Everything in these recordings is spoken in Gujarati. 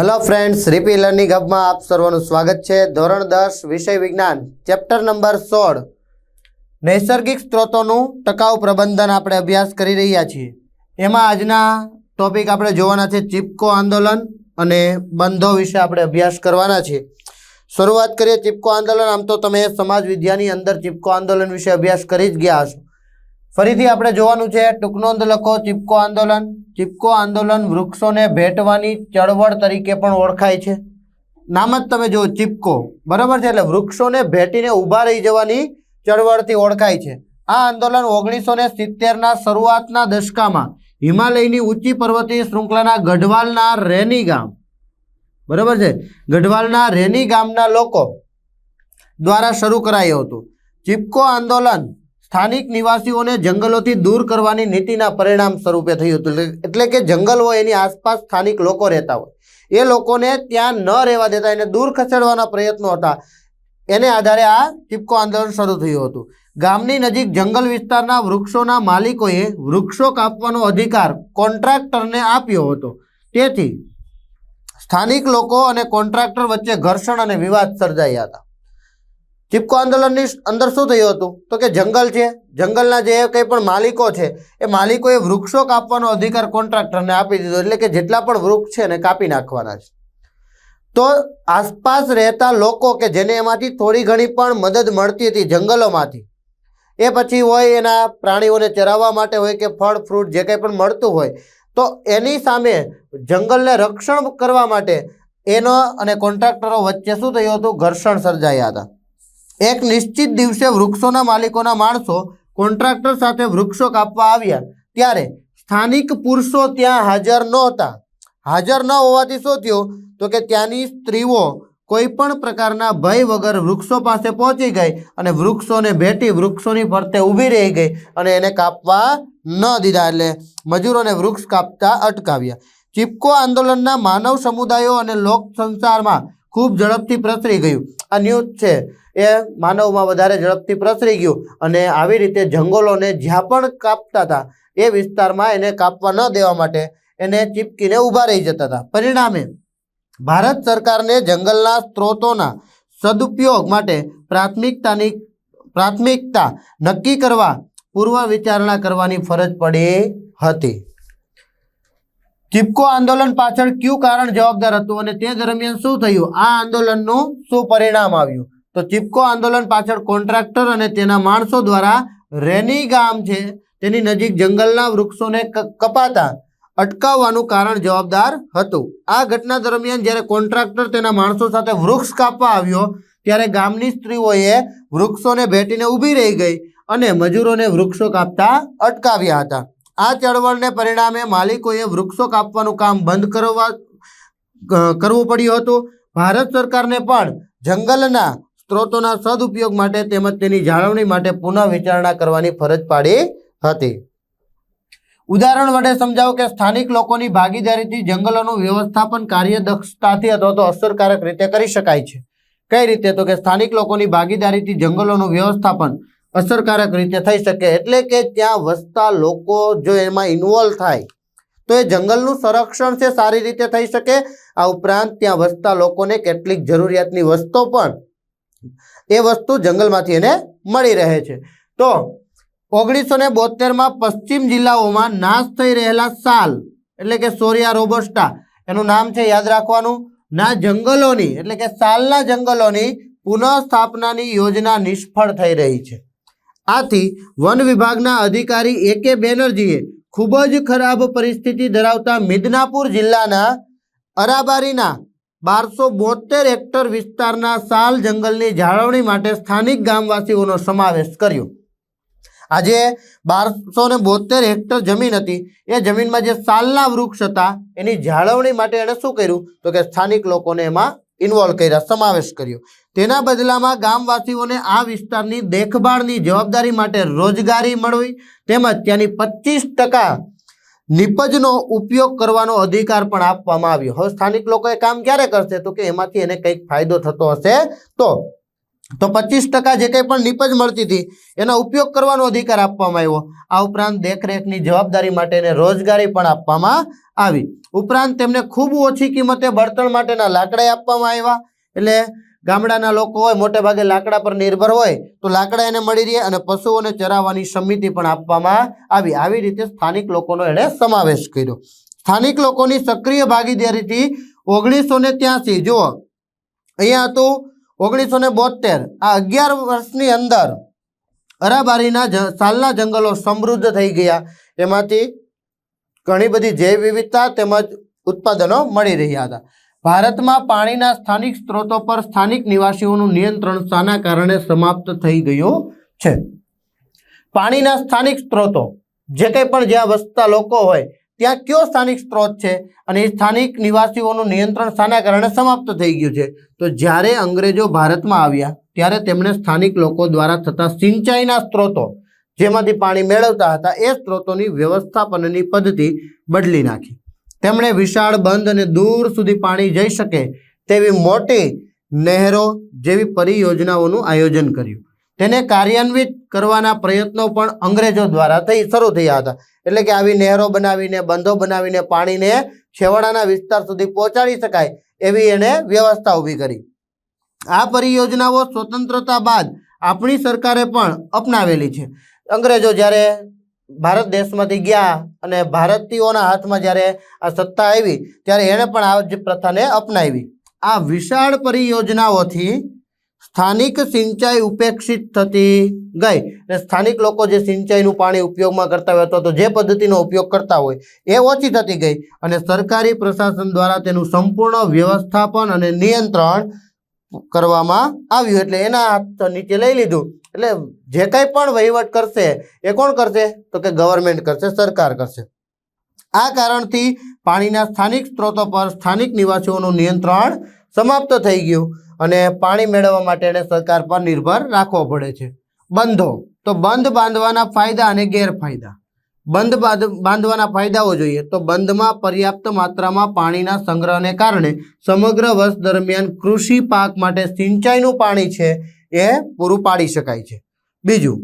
હલો ફ્રેન્ડ્સ રીપી લર્નિંગ હબમાં આપ સર્વનું સ્વાગત છે. ધોરણ દસ, વિષય વિજ્ઞાન, ચેપ્ટર નંબર સોળ. નૈસર્ગિક સ્ત્રોતોનું ટકાઉ પ્રબંધન આપણે અભ્યાસ કરી રહ્યા છીએ. એમાં આજના ટોપિક આપણે જોવાના છે ચિપકો આંદોલન અને બંધો વિશે આપણે અભ્યાસ કરવાના છે. શરૂઆત કરીએ ચિપકો આંદોલન. આમ તો તમે સમાજ વિદ્યાની અંદર ચિપકો આંદોલન વિશે અભ્યાસ કરી જ ગયા હશો. ફરીથી આપણે જોવાનું છે, ટૂંકનોંધ લખો, ચિપકો આંદોલન. ચિપકો આંદોલન વૃક્ષોને ભેટવાની ચળવળ તરીકે પણ ઓળખાય છે. નામ જ તમે જુઓ, ચિપકો. બરાબર છે? એટલે વૃક્ષોને ભેટીને ઊભા રહી જવાની ચળવળથી ઓળખાય છે. આ આંદોલન ઓગણીસો ને સિત્તેરના શરૂઆતના દશકામાં હિમાલયની ઊંચી પર્વતીય શૃંખલાના ગઢવાલના રેની ગામ. બરાબર છે? ગઢવાલના રેની ગામના લોકો દ્વારા શરૂ કરાયું હતું. ચિપકો આંદોલન સ્થાનિક નિવાસીઓને જંગલોથી દૂર કરવાની નીતિના પરિણામ સ્વરૂપે થયું હતું. એટલે- કે જંગલ એની આસપાસ સ્થાનિક લોકો રહેતા હોય. એ લોકોને ત્યાં ન રહેવા દેતા, એને દૂર ખસેડવાના પ્રયત્નો હતા. એને આધારે આ ટીપકો આંદોલન શરૂ થયું હતું. ગામની નજીક જંગલ વિસ્તારના વૃક્ષોના માલિકોએ વૃક્ષો કાપવાનો અધિકાર કોન્ટ્રાક્ટરને આપ્યો હતો. તેથી સ્થાનિક લોકો અને કોન્ટ્રાક્ટર વચ્ચે ઘર્ષણ અને વિવાદ સર્જાયા હતા. ચિપકો આંદોલનની અંદર શું થયું હતું? તો કે જંગલ છે. જંગલના જે કંઈ પણ માલિકો છે, એ માલિકોએ વૃક્ષો કાપવાનો અધિકાર કોન્ટ્રાક્ટરને આપી દીધો. એટલે કે જેટલા પણ વૃક્ષ છે એને કાપી નાખવાના છે. તો આસપાસ રહેતા લોકો કે જેને એમાંથી થોડી ઘણી પણ મદદ મળતી હતી જંગલોમાંથી, એ પછી હોય એના પ્રાણીઓને ચરાવવા માટે હોય કે ફળ, ફ્રૂટ જે કંઈ પણ મળતું હોય, તો એની સામે જંગલને રક્ષણ કરવા માટે એનો અને કોન્ટ્રાક્ટરો વચ્ચે શું થયું હતું? ઘર્ષણ સર્જાયા હતા. એક નિશ્ચિત દિવસે વૃક્ષોના માલિકોના માણસો કોન્ટ્રાક્ટર સાથે વૃક્ષો કાપવા આવ્યા. ત્યારે સ્થાનિક પુરુષો ત્યાં હાજર નહોતા. હાજર ન હોવાથી શું થયું? તો કે ત્યાંની સ્ત્રીઓ કોઈ પણ પ્રકારના ભય વગર વૃક્ષો પાસે પહોંચી ગઈ અને વૃક્ષોને ભેટી વૃક્ષોની ફરતે ઊભી રહી ગઈ અને એને કાપવા ન દીધા એટલે મજૂરોને વૃક્ષ કાપતા અટકાવ્યા. ચિપકો આંદોલનના માનવ સમુદાયો અને લોક સંસારમાં ખૂબ ઝડપથી પ્રસરી ગયું. આ ન્યૂઝ છે એ માનવમાં વધારે ઝડપથી પ્રસરી ગયું અને આવી રીતે જંગલોને જ્યાં પણ કાપતા હતા એ વિસ્તારમાં એને કાપવા ન દેવા માટે એને ચીપકીને ઊભા રહી જતા હતા. પરિણામે ભારત સરકારને જંગલના સ્ત્રોતોના સદુપયોગ માટે પ્રાથમિકતાની પ્રાથમિકતા નક્કી કરવા પૂર્વ વિચારણા કરવાની ફરજ પડી હતી. ચિપકો આંદોલન પાછળ કયું કારણ જવાબદાર હતું અને તે દરમિયાન શું થયું? આ આંદોલનનું શું પરિણામ આવ્યું? તો ચિપકો આંદોલન પાછળ કોન્ટ્રાક્ટર અને તેના માણસો દ્વારા રેની ગામ છે, તેની નજીક જંગલના વૃક્ષોને કપાતા અટકાવવાનું કારણ જવાબદાર હતું. આ ઘટના દરમિયાન જ્યારે કોન્ટ્રાક્ટર તેના માણસો સાથે વૃક્ષ કાપવા આવ્યો, ત્યારે ગામની સ્ત્રીઓએ વૃક્ષોને ભેટીને ઊભી રહી ગઈ અને મજૂરોને વૃક્ષો કાપતા અટકાવ્યા હતા. આ ચળવળને પરિણામે માલિકોએ વૃક્ષો કાપવાનું કામ બંધ કરવા કરવું પડ્યું હતું. ભારત સરકારને પણ જંગલના સ્ત્રોતોના સદુપયોગ માટે તેમજ તેની જાળવણી માટે પુનઃ વિચારણા કરવાની ફરજ પાડી હતી. ઉદાહરણ વડે સમજાવો કે સ્થાનિક લોકોની ભાગીદારીથી જંગલોનું વ્યવસ્થાપન કાર્યદક્ષતાથી અથવા તો અસરકારક રીતે કરી શકાય છે. કઈ રીતે? તો કે સ્થાનિક લોકોની ભાગીદારીથી જંગલોનું વ્યવસ્થાપન અસરકારક રીતે થઈ શકે. એટલે કે ત્યાં વસતા લોકો જો એમાં ઇન્વોલ્વ થાય, તો એ જંગલનું સંરક્ષણ છે, સારી રીતે થઈ શકે. આ ઉપરાંત ત્યાં વસતા લોકોને કેટલીક જરૂરિયાતની વસ્તુ પણ એ વસ્તુ જંગલમાંથી એને મળી રહે છે. તો ઓગણીસો ને બોતેરમાં પશ્ચિમ જિલ્લાઓમાં નાશ થઈ રહેલા સાલ, એટલે કે સોરિયા રોબસ્ટા, એનું નામ છે યાદ રાખવાનું. ના જંગલોની, એટલે કે સાલના જંગલોની પુનઃસ્થાપનાની યોજના નિષ્ફળ થઈ રહી છે. આથી વન વિભાગના અધિકારી એ કે બેનર્જીએ ખૂબ જ ખરાબ પરિસ્થિતિ ધરાવતા મિદનાપુર જિલ્લાના અરાબારીના બારસો બોતેર હેક્ટર વિસ્તારના સાલ જંગલની જાળવણી માટે સ્થાનિક ગામવાસીઓનો સમાવેશ કર્યો. આજે બારસો ને બોતેર હેક્ટર જમીન હતી. એ જમીનમાં જે સાલના વૃક્ષ હતા, એની જાળવણી માટે એણે શું કર્યું? તો કે સ્થાનિક લોકોને એમાં ઇન્વોલ્વ કર્યા, સમાવેશ કર્યો. તેના બદલામાં ગામવાસીઓને આ વિસ્તારની દેખભાળની જવાબદારી માટે રોજગારી મળવી તેમજ ત્યાંની પચીસ ટકા નિપજનો ઉપયોગ કરવાનો અધિકાર પણ આપવામાં આવ્યો. હવે સ્થાનિક લોકો એ કામ ક્યારે કરશે? તો કે એમાંથી એને કંઈક ફાયદો થતો હશે તો તો પચીસ ટકા જે કંઈ પણ નીપજ મળતી હતી, એનો ઉપયોગ કરવાનો અધિકાર આપવામાં આવ્યો. આ ઉપરાંત દેખરેખની જવાબદારી માટે એને રોજગારી પણ આપવામાં આવી. ઉપરાંત તેમને ખૂબ ઓછી કિંમતે બળતણ માટેના લાકડા આપવામાં આવ્યા. એટલે ગામડાના લોકો હોય, મોટે ભાગે લાકડા પર નિર્ભર હોય, તો લાકડા એને મળી રહે અને પશુઓને ચરાવવાની સમિતિ પણ આપવામાં આવી. આવી રીતે સ્થાનિક લોકોનો એણે સમાવેશ કર્યો. સ્થાનિક લોકોની સક્રિય ભાગીદારીથી ઓગણીસો ને ત્યાંસી, જુઓ, અહીંયા હતું ઓગણીસો ને બોતેર આ અગિયાર વર્ષની અંદર અરાબારીના સાલના જંગલો સમૃદ્ધ થઈ ગયા. એમાંથી ઘણી બધી જૈવ વિવિધતા તેમજ ઉત્પાદનો મળી રહ્યા હતા. ભારતમાં પાણીના સ્થાનિક સ્ત્રોતો પર સ્થાનિક નિવાસીઓનું નિયંત્રણ શાના કારણે સમાપ્ત થઈ ગયું છે. પાણીના સ્થાનિક સ્ત્રોતો, જે કંઈ પણ જ્યાં વસતા લોકો હોય ત્યાં કયો સ્થાનિક સ્ત્રોત છે? અને એ સ્થાનિક નિવાસીઓનું નિયંત્રણ શાના કારણે સમાપ્ત થઈ ગયું છે? તો જ્યારે અંગ્રેજો ભારતમાં આવ્યા, ત્યારે તેમણે સ્થાનિક લોકો દ્વારા થતા સિંચાઈના સ્ત્રોતો જેમાંથી પાણી મેળવતા હતા, એ સ્ત્રોતોની વ્યવસ્થાપનની પદ્ધતિ બદલી નાખી. તેમણે વિશાળ બંધ અને દૂર સુધી પાણી જઈ શકે તેવી મોટી નહેરો જેવી પરિયોજનાઓનું આયોજન કર્યું. તેને કાર્યાન્વિત કરવાના પ્રયત્નો પણ અંગ્રેજો દ્વારા થઈ, શરૂ થયા હતા. એટલે કે આવી નહેરો બનાવીને, બંધો બનાવીને પાણીને છેવાડાના વિસ્તાર સુધી પહોંચાડી શકાય એવી એને વ્યવસ્થા ઊભી કરી. આ પરિયોજનાઓ સ્વતંત્રતા બાદ આપણી સરકારે પણ અપનાવેલી છે. અંગ્રેજો જ્યારે ભારત દેશમાંથી ગયા અને ભારતીયોના હાથમાં જ્યારે આ સત્તા આવી, ત્યારે એણે પણ આ જ પ્રથાને અપનાવી. આ વિશાળ પરિયોજનાઓથી સ્થાનિક સિંચાઈ ઉપેક્ષિત થતી ગઈ. અને સ્થાનિક લોકો જે સિંચાઈનું પાણી ઉપયોગમાં કરતા હોય અથવા તો જે પદ્ધતિનો ઉપયોગ કરતા હોય એ ઓછી થતી ગઈ અને સરકારી પ્રશાસન દ્વારા તેનું સંપૂર્ણ વ્યવસ્થાપન અને નિયંત્રણ કરવામાં આવ્યું. એટલે એના હાથ નીચે લઈ લીધું. એટલે જે કંઈ પણ વહીવટ કરશે એ કોણ કરશે? તો કે ગવર્મેન્ટ કરશે, સરકાર કરશે. આ કારણથી પાણીના સ્થાનિક સ્ત્રોતો પર સ્થાનિક નિવાસીઓનું નિયંત્રણ સમાપ્ત થઈ ગયું. અને પાણી મેળવવા માટે એને સરકાર પર નિર્ભર રાખવો પડે છે. બંધો. તો બંધ બાંધવાના ફાયદા અને ગેરફાયદા. બંધ બાંધવાના ફાયદાઓ જોઈએ તો બંધમાં પર્યાપ્ત માત્રામાં પાણીના સંગ્રહને કારણે સમગ્ર વર્ષ દરમિયાન કૃષિ પાક માટે સિંચાઈનું પાણી છે એ પૂરું પાડી શકાય છે. બીજું,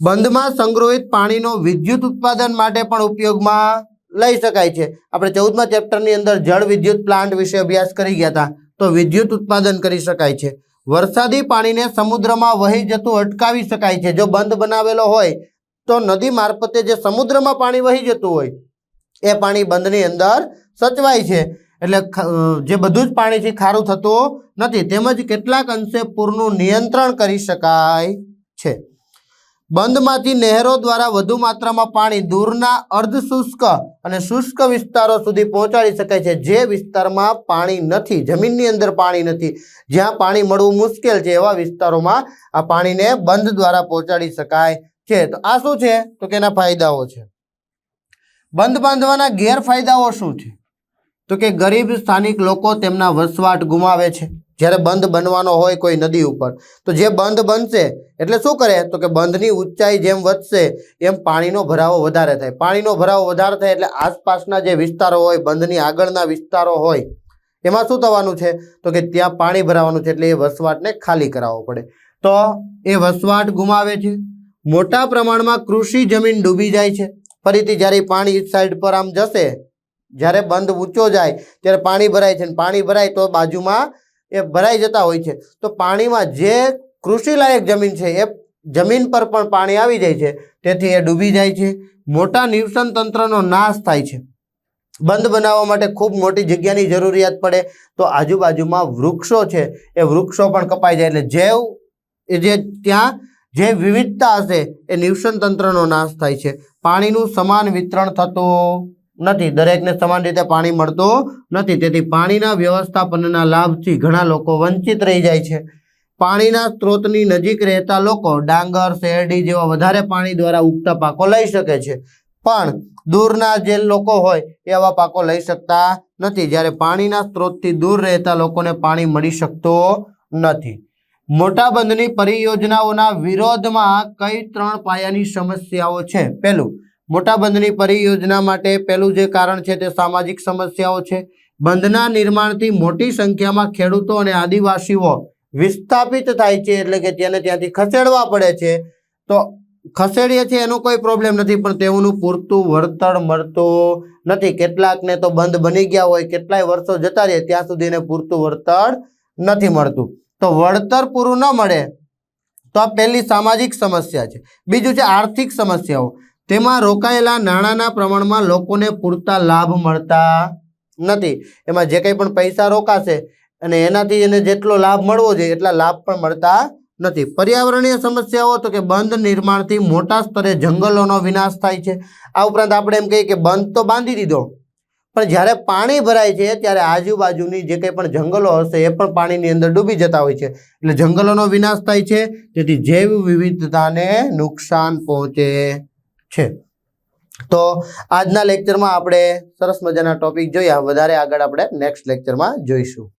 બંધમાં સંગ્રહિત પાણીનો વિદ્યુત ઉત્પાદન માટે પણ ઉપયોગમાં લઈ શકાય છે. આપણે ચૌદમા ચેપ્ટરની અંદર જળ વિદ્યુત પ્લાન્ટ વિશે અભ્યાસ કરી ગયા હતા. તો વિદ્યુત ઉત્પાદન કરી શકાય છે. વરસાદી પાણીને સમુદ્રમાં વહી જતું અટકાવી શકાય છે. જો બંધ બનાવેલો હોય તો નદી મારફતે જે સમુદ્રમાં પાણી વહી જતું હોય, એ પાણી બંધની અંદર સચવાય છે. એટલે જે બધું જ પાણી છે ખારું થતું નથી તેમજ કેટલાક અંશે પૂરનું નિયંત્રણ કરી શકાય છે. બંધમાંથી નહેરો દ્વારા વધુ માત્રામાં પાણી દૂરના અર્ધ શુષ્ક અને શુષ્ક વિસ્તારો સુધી પહોંચાડી શકાય છે. જે વિસ્તારમાં પાણી નથી, જમીનની અંદર પાણી નથી, જ્યાં પાણી મળવું મુશ્કેલ છે એવા વિસ્તારોમાં આ પાણીને બંધ દ્વારા પહોંચાડી શકાય છે. તો આ શું છે? તો કે એના ફાયદાઓ છે. બંધ બાંધવાના ગેરફાયદાઓ શું છે? તો કે ગરીબ સ્થાનિક લોકો તેમના વસવાટ ગુમાવે છે. જ્યારે બંધ બનવાનો હોય કોઈ નદી ઉપર, તો જે બંધ બનશે, એટલે શું કરે? તો કે બંધની ઊંચાઈ જેમ વધશે, એમ પાણીનો ભરાવો વધારે થાય. પાણીનો ભરાવો વધારે થાય એટલે આસપાસના જે વિસ્તારો હોય, બંધની આગળના વિસ્તારો હોય, એમાં શું થવાનું છે? તો કે ત્યાં પાણી ભરાવાનું છે, એટલે એ વસવાટને ખાલી કરાવવો પડે. તો એ વસવાટ ગુમાવે છે. મોટા પ્રમાણમાં કૃષિ જમીન ડૂબી જાય છે. ફરીથી જ્યારે પાણી સાઈડ પર આમ જશે, જ્યારે બંધ ઊંચો જાય, ત્યારે પાણી ભરાય છે. પાણી ભરાય તો બાજુમાં એ ભરાઈ જતા હોય છે. તો પાણીમાં જે કૃષિલાયક જમીન છે, એ જમીન પર પણ પાણી આવી જાય છે. તેથી એ ડૂબી જાય છે. મોટા નિવસન તંત્રનો નાશ થાય છે. બંધ બનાવવા માટે ખૂબ મોટી જગ્યાની જરૂરિયાત પડે. તો આજુબાજુમાં વૃક્ષો છે, એ વૃક્ષો પણ કપાઈ જાય એટલે જેવ, એ જે ત્યાં જે વિવિધતા હશે, એ નિવસન તંત્રનો નાશ થાય છે. પાણીનું સમાન વિતરણ થતું નથી. દરેકને સમાન રીતે પાણી મળતું નથી. તેથી પાણીના વ્યવસ્થાપનના લાભથી ઘણા લોકો વંચિત રહી જાય છે. પાણીના સ્ત્રોતની નજીક રહેતા લોકો ડાંગર, શેરડી જેવા વધારે પાણી દ્વારા ઉગતા પાકો લઈ શકે છે. પણ દૂરના જે લોકો હોય એ આવા પાકો લઈ શકતા નથી. જ્યારે પાણીના સ્ત્રોતથી દૂર રહેતા લોકોને પાણી મળી શકતો નથી. મોટા બંધની પરિયોજનાઓના વિરોધમાં કઈ ત્રણ પાયાની સમસ્યાઓ છે? પહેલું મોટા બંધની પરિયોજના માટે પહેલું જે કારણ છે તે સામાજિક સમસ્યાઓ છે. બંધના નિર્માણથી મોટી સંખ્યામાં ખેડૂતો અને આદિવાસીઓ વિસ્થાપિત થાય છે એટલે કે તેને ત્યાંથી ખસેડવા પડે છે. તો ખસેડીએ છીએ એનો કોઈ પ્રોબ્લેમ નથી, પણ તેઓનું પૂરતું વળતર મળતું નથી. કેટલાકને તો બંધ બની ગયા હોય, કેટલાય વર્ષો જતા રહે ત્યાં સુધી એને પૂરતું વળતર નથી મળતું. તો વળતર પૂરું ન મળે તો આ પહેલી સામાજિક સમસ્યા છે. બીજું છે આર્થિક સમસ્યાઓ. તેમાં રોકાયેલા નાણાંના પ્રમાણમાં લોકોને પૂરતા લાભ મળતા નથી. એમાં જે કંઈ પણ પૈસા રોકાશે અને એનાથી એને જેટલો લાભ મળવો જોઈએ એટલા લાભ પણ મળતા નથી. પર્યાવરણીય સમસ્યાઓ તો કે બંધ નિર્માણથી મોટા સ્તરે જંગલોનો વિનાશ થાય છે. આ ઉપરાંત આપણે એમ કહીએ કે બંધ તો બાંધી દીધો. પણ જ્યારે પાણી ભરાય છે, ત્યારે આજુબાજુની જે કંઈ પણ જંગલો હશે, એ પણ પાણીની અંદર ડૂબી જતા હોય છે. એટલે જંગલોનો વિનાશ થાય છે. તેથી જૈવ વિવિધતાને નુકસાન પહોંચે. છે. તો આજના લેક્ચરમાં આપણે સરસ મજાના ટોપિક જોયા. વધારે આગળ આપણે નેક્સ્ટ લેક્ચરમાં જોઈશું.